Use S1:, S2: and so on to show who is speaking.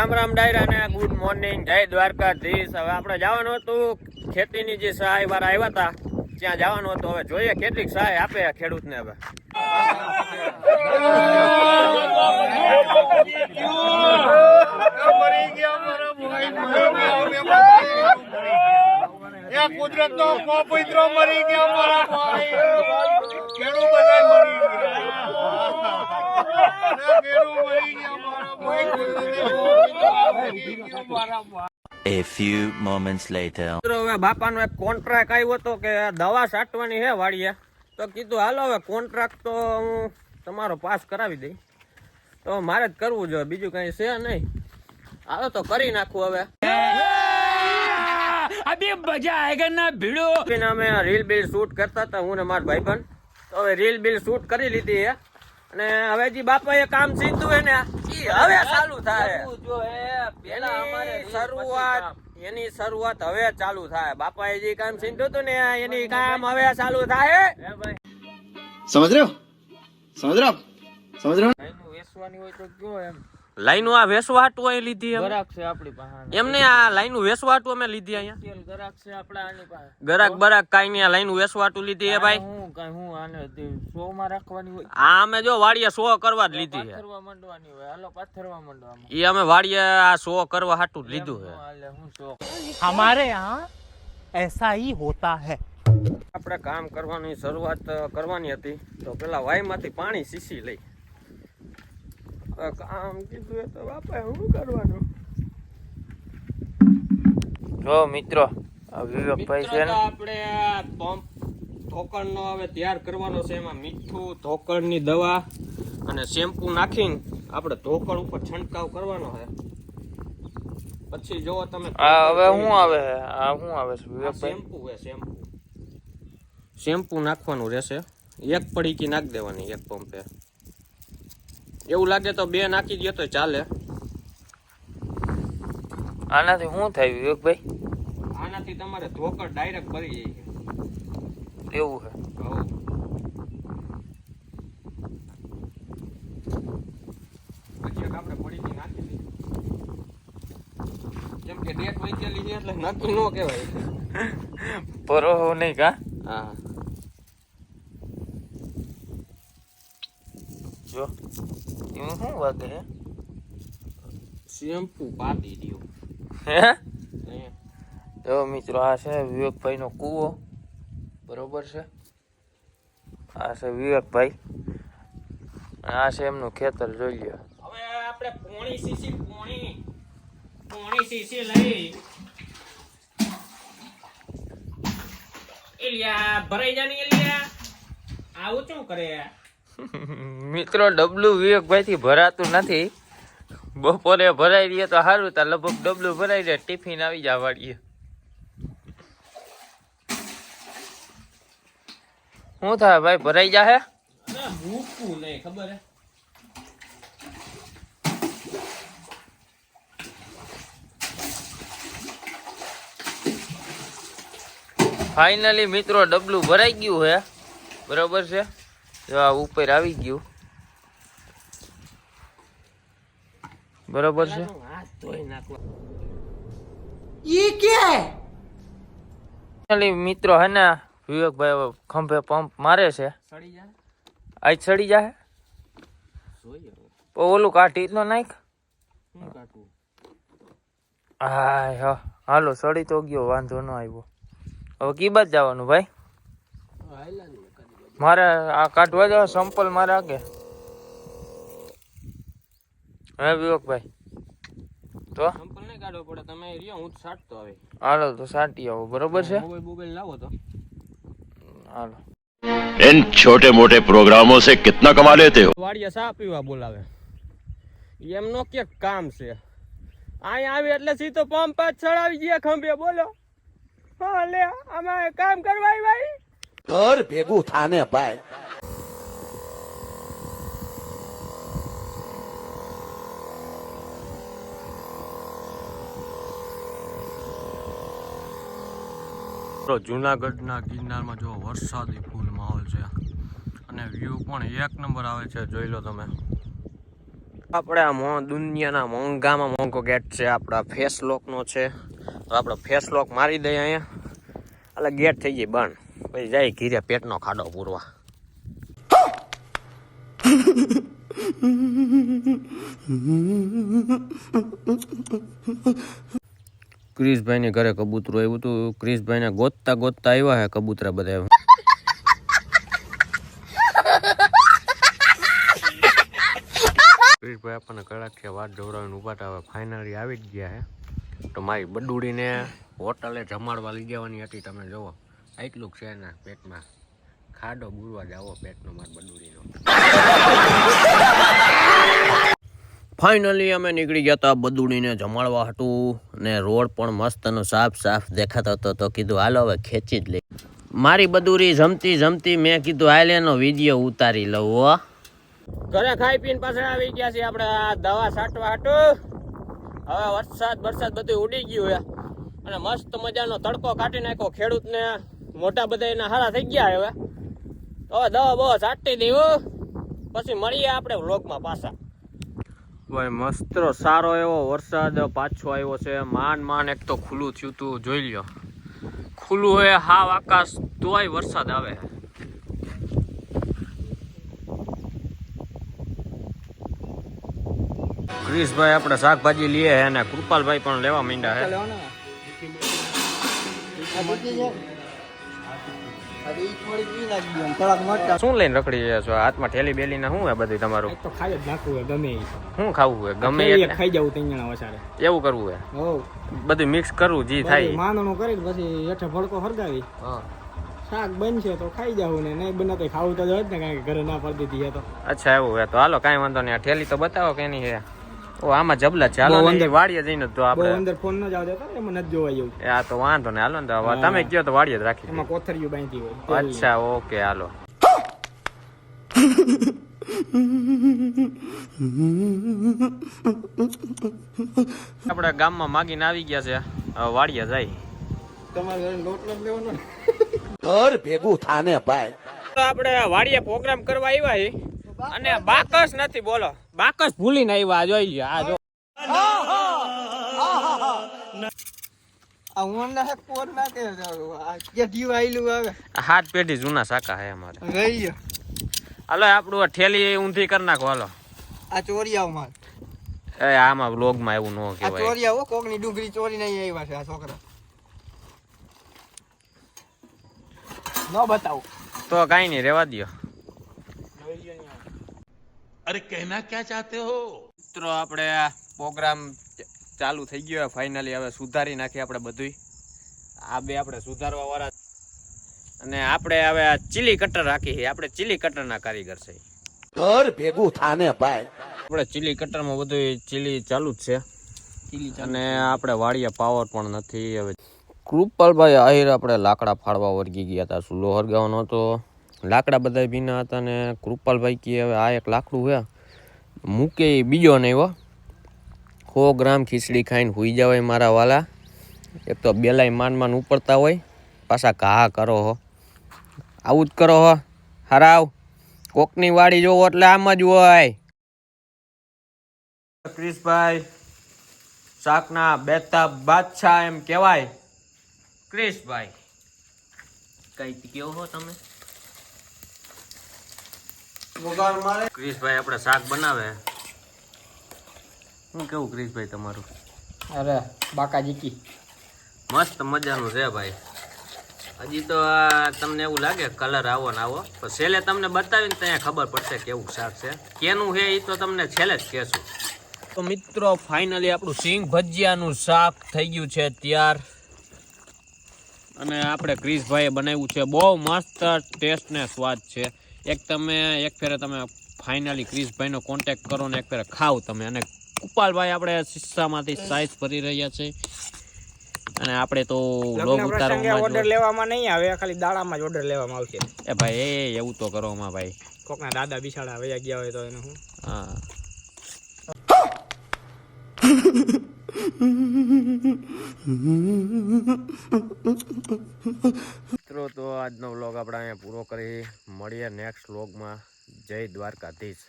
S1: રામ રામ ડાયરા ને good morning, જય દ્વારકાધીશ. હવે આપણે જવાનું હતું ખેતીની જે સહાય વાળા આવ્યા હતા, ત્યાં જવાનું હતું. હવે જોઈએ કેટલીક સહાય આપે ખેડૂતને હવે.
S2: કુદરત નો પવિત્રો મરી ગયા મારા ભાઈ. ખેડૂત બધા મરી ગયા. ખેડૂત મરી ગયા
S3: A few moments later.
S1: હવે બાપાનો એક કોન્ટ્રાક્ટ આવ્યો હતો કે દવા સાટવાની હે વાડીએ. તો કીધું હાલો હવે કોન્ટ્રાક્ટ તો હું તમારો પાસ કરાવી દઈ. તો મારે જ કરવું જોઈએ બીજું કઈ છે નહીં. હાલો તો કરી નાખું હવે.
S4: અભી મજા આયગા
S1: ના ભીડો. અમે રીલ બિલ શૂટ કરતા હતા હું ને મારા ભાઈબંધ. તો હવે રીલ બિલ શૂટ કરી લીધી હે. અને હવે જે બાપાએ કામ સીધું હે ને હવે ચાલુ થાય. જો શરૂઆત એની શરૂઆત હવે ચાલુ થાય. બાપા એ જે કામ સીંધું હતું ને એની કામ હવે ચાલુ થાય
S5: સમજ રહ્યો? સમજ રહ્યો? સમજ રહ્યો?
S4: વેસવાની હોય તો કયો એમ.
S1: લાઈનો આ વેસવાટુ અહીં લીધી
S4: ગરાક છે આપણી પાસે.
S1: એમને આ લાઈનું વેસવાટુ અમે લીધી અહીંયા.
S4: ગરાક છે આપણા આની પાસે.
S1: ગરાક બરાક કાઈ નહીં આ લાઈનું વેસવાટું લીધી હે ભાઈ.
S4: હું કાઈ હું આને શો માં રાખવાની હોય?
S1: આ અમે જો વાડીએ શો કરવા જ લીધી છે
S4: પાથરવા માંડવાની હોય. હાલો પાથરવા માંડવામાં.
S1: ઈ અમે વાડીએ આ શો કરવા હાટુ જ લીધું છે
S4: હું શો.
S6: અમારે યહાં એસા હી હોતા હે
S1: આપણે કામ કરવાની શરૂઆત કરવાની હતી. તો પેલા વાયમાંથી પાણી સીસી લઈ. કામ કીધું એ તો બાપા શું કરવાનું?
S4: જો મિત્રો આ વિવેકભાઈ છે ને?
S1: આપણે આ પંપ ધોકણનો હવે તૈયાર કરવાનો છે એમાં મીઠું ધોકણની દવા અને શેમ્પુ નાખીને આપણે ધોકણ ઉપર છંટકાવ કરવાનો છે. પછી જો તમે
S4: આ હવે શું આવે છે? આ શું આવે છે વિવેકભાઈ
S1: શેમ્પુ છે શેમ્પુ. શેમ્પુ નાખવાનું રહેશે. એક પડીકી નાખી દેવાની એક પંપે. એવું લાગે તો બે નાખી દે તો ચાલે.
S4: આનાથી શું થાય વિવેકભાઈ
S1: આનાથી તમારે ધોકર ડાયરેક્ટ ભરી જાય
S4: એવું છે.
S1: કેમ કે ડેટ વૈતેલી છે એટલે નક્કી નો કહેવાય.
S4: પરો નહીં કા?
S1: હા.
S4: જો. એમાં શું વાગે હે?
S1: શેમ્પુ પાડી દો
S4: હે? જો મિત્રો આ છે વિવેકભાઈ નો કૂવો. બરોબર છે? આ છે વિવેકભાઈ. આ છે એમનું ખેતર જોઈ લ્યો.
S1: હવે આપણે પોણી સીસી પોણી પોણી સીસી લઈ. એલિયા ભરાઈ જાની એલિયા. આવું શું કરે?
S4: મિત્રો ડબલું વિવેકભાઈ થી ભરાતું નથી. બપોરે ભરાઈ દઈએ તો સારું તા લગભગ ડબલું ભરાઈ જાય ટિફિન આવી જવા વાળીએ શું થાય ભાઈ ભરાઈ જાહે?
S1: ખબર હે?
S4: ફાઇનલી મિત્રો ડબલું ભરાઈ ગયું છે બરોબર છે? જો આ ઉપર આવી ગયું. બરોબર છે?
S1: ઈ
S4: કે? મિત્રો હે ને વિવેકભાઈ ખંભે પંપ મારે છે.
S1: સડી જાય
S4: આજ સડી જાય
S1: જોઈએ
S4: ઓલું કાઢી તો નાખ. હા હાલો સડી તો ગયો વાંધો ન આવ્યો. હવે કી બાદ જવાનું ભાઈ? મારે આ કાઢવા જાવ સંપલ મારે આગે હે વિવેકભાઈ તો
S1: સંપલ નહીં કાઢવો પડે તમે રહ્યો હું જ સાટતો આવે
S4: હાલો તો સાટી આવો બરોબર છે
S1: મોબાઈલ મોબાઈલ લાવો તો
S4: હાલો
S3: इन छोटे मोटे प्रोग्रामों से कितना कमा लेते हो
S1: વાડીએ સા પીવા બોલાવે એમનો કે કામ છે અહીંયા આવી એટલે સીધો પંપ જ ચડાવી ગયા ખંભે બોલો હા લે આમાં કામ કરવા ભાઈ
S5: ઘર ભેગું થાને ભાઈ.
S1: મિત્રો જૂનાગઢના ગિરનારમાં જો વરસાદી ફૂલ માહોલ છે અને વ્યૂ પણ એક નંબર આવે છે, જોઈ લો તમે. આપણે આ દુનિયાના મોંઘામાં મોંઘો ગેટ છે, આપણા ફેસ લોકનો છે. આપણે ફેસ લોક મારી દઈએ અહીંયા. એટલે ગેટ થઈ ગઈ બંધ. પછી જાય ઘીરે પેટનો ખાડો પૂરવા. ક્રિશભાઈને ઘરે કબૂતરું આવ્યું હતું ક્રિશભાઈને ગોતતા ગોતતા આવ્યા હે કબૂતરા બધા ક્રિશભાઈ આપણને કડાખ્યા વાત જોવડાવીને ઊભા હતા હવે ફાઇનલી આવી જ ગયા હે. તો મારી બડુડીને હોટલે જમાડવા લઈ જવાની હતી તમે જુઓ. એટલું છે એના પેટમાં. ખાડો બુરવા જાવો પેટનો માર બડુડીનો ફાઇનલી અમે નીકળી ગયા હતા બદુડીને જમાડવા હતું ને રોડ પણ મસ્ત અને સાફ સાફ દેખાતો હતો તો કીધું, હાલો હવે ખેંચી જ લઈ મારી બદુરી જમતી જમતી મેં કીધું, હાલ એનો વીડિયો ઉતારી લઉં હો. ઘરે ખાઈ પીને પાછળ આવી ગયા છે આપણે આ દવા છાંટવા હતું હવે વરસાદ વરસાદ બધું ઉડી ગયું અને મસ્ત મજાનો તડકો કાઢી નાખ્યો ખેડૂતને. મોટા બધા એના હારા થઈ ગયા હવે. હવે દવા બવા છાંટી દેવું પછી મળીએ આપણે વ્લોગમાં પાછા. ભાઈ મસ્ત સારો એવો વરસાદ પાછો આવ્યો છે. માન માન એક તો ખુલ્લું થયું તું જોઈ લ્યો. ખુલ્લું હોય હાવ આકાશ તોય વરસાદ આવે. ક્રિશભાઈ આપણે શાકભાજી લઈએ અને કૃપાલભાઈ પણ લેવા માંડ્યા હે. શું લઈને રખડી રહ્યા છો? હાથમાં ઠેલી બેલી ના શું હે બધું તમારું?
S7: તો ખાઈ જ નાખવું હોય ગમે
S1: શું ખાવું હે ગમે
S7: ખાઈ જવું ત્રણ જણા
S1: એવું કરવું હે બધું મિક્સ કરવું જી થાય.
S7: માનણું કરી પછી હેઠે ભડકો હરગાવી.
S1: હા.
S7: શાક બનશે તો ખાઈ જાવું ને નહીં બને તો ખાવું તો જ ને કારણ કે ઘરે ના પડતી હતી તો.
S1: અચ્છા એવું હે તો. હાલો કાંઈ વાંધો નહીં. આ ઠેલી તો બતાવો કે નહીં હે ઓ આમાં જબલા છે. હાલો
S7: અંદર-
S1: વાડીએ જઈને તો આપણે
S7: અંદર ફોન ન જાવ દેતો એમાં નથી જોવા જેવું
S1: આ તો વાંધો ને હાલો ને તો તમે કયો તો વાડીએ જ રાખી
S7: એમાં કોથરીયું બાંધી હોય
S1: અચ્છા ઓકે હાલો. આપણે ગામમાં માગીને આવી ગયા છે વાડિયા વાડીએ જાય.
S7: તમારે લોટ લોટ લેવાનો
S2: ઘર ભેગું થાને ભાઈ.
S1: તો આપણે વાડીએ પ્રોગ્રામ કરવા આવ્યા છીએ અને બાકસ નથી બોલો. બાકસ ભૂલીને આવ્યા જોઈ લ્યો આ જો.
S7: આવે.
S1: હાથ પેઢી જૂના શાકા હે અમારે. હાલો આપણું ઠેલી ઊંધી કરી નાખો હાલો.
S7: આ માલ.
S1: એ આમાં વ્લોગમાં એવું ન કહેવાય.
S7: ચોરિયાઓ કોકની ડુંગળી ચોરી નહીં આવ્યા છે આ છોકરા. ન બતાવું.
S1: તો કાંઈ નહીં રેવા દ્યો.
S2: અરે કહેના ક્યાં ચાહતે હો?
S1: મિત્રો આપણે પ્રોગ્રામ ચાલુ થઈ ગયો ફાઇનલી હવે સુધારી નાખીએ આપણે બધુંય. આ બે આપણે સુધારવા વાળા અને આપણે હવે આ ચીલી કટર રાખી છે. આપણે ચીલી કટરના કારીગર છે.
S2: ઘર ભેગું થાને ભાઈ.
S1: આપણે ચીલી કટરમાં બધું ચીલી ચાલુ જ છે. અને આપણે વાળીયા પાવર પણ નથી. હવે કૃપાલભાઈ આહિર આપણે લાકડા ફાડવા વર્ગી ગયા હતા સુલો હરગાવાનો હતો? લાકડા બધા ભીના હતા ને કૃપાલભાઈ કહે હવે આ એક લાકડું હે. મૂકે બીજો નહીં હો સો ગ્રામ ખીચડી ખાઈને હુઈ જવાય મારા વાલા. એક તો બેલાય માન માન ઉપડતા હોય, પાછા ઘા કરો હો. આવું જ કરો હો. હરાવ. કોકની વાડી જોવો એટલે આમ જ હોય. ક્રિશભાઈ, શાકના બેતા બાદશાહ એમ કહેવાય. ક્રિશભાઈ કઈ કેવો હો તમે. ક્રિશભાઈ આપણે શાક બનાવે. હું કેવું ક્રિશભાઈ તમારું?
S7: અરે બાકા જીકી.
S1: મસ્ત મજાનું છે ભાઈ. હજી તો તમને એવું લાગે કલર આવો ને આવો. તો છેલ્લે તમને બતાવીને ત્યાં ખબર પડશે કેવું શાક છે. કેનું છે એ તો તમને છેલ્લે જ કહેશું. તો મિત્રો ફાઇનલી આપણું સિંગ ભજીયાનું શાક થઈ ગયું છે ત્યાર. અને આપણે ક્રિશભાઈએ બનાવ્યું છે. બહુ મસ્ત ટેસ્ટ ને સ્વાદ છે. એક તમે એક ફેરે તમે ફાઇનલી ક્રિશભાઈનો કોન્ટેક્ટ કરો ને એક ફેરે ખાવ તમે. અને કુપાલભાઈ આપણે શિસ્સામાંથી સાઈઝ ભરી રહ્યા છે. અને આપણે તો લોગ ઉતારવામાં
S7: ઓર્ડર લેવામાં નહીં આવે ખાલી દાડામાં જ ઓર્ડર લેવામાં આવશે.
S1: એ ભાઈ એ એવું તો કરો માં ભાઈ.
S7: કોકના દાદા બિસાડા વયા ગયા હોય તો એનું હું.
S1: હા. મિત્રો તો આજનો વ્લોગ આપણે અહીંયા પૂરો કરી. મળીએ નેક્સ્ટ વ્લોગમાં જય દ્વારકાધીશ.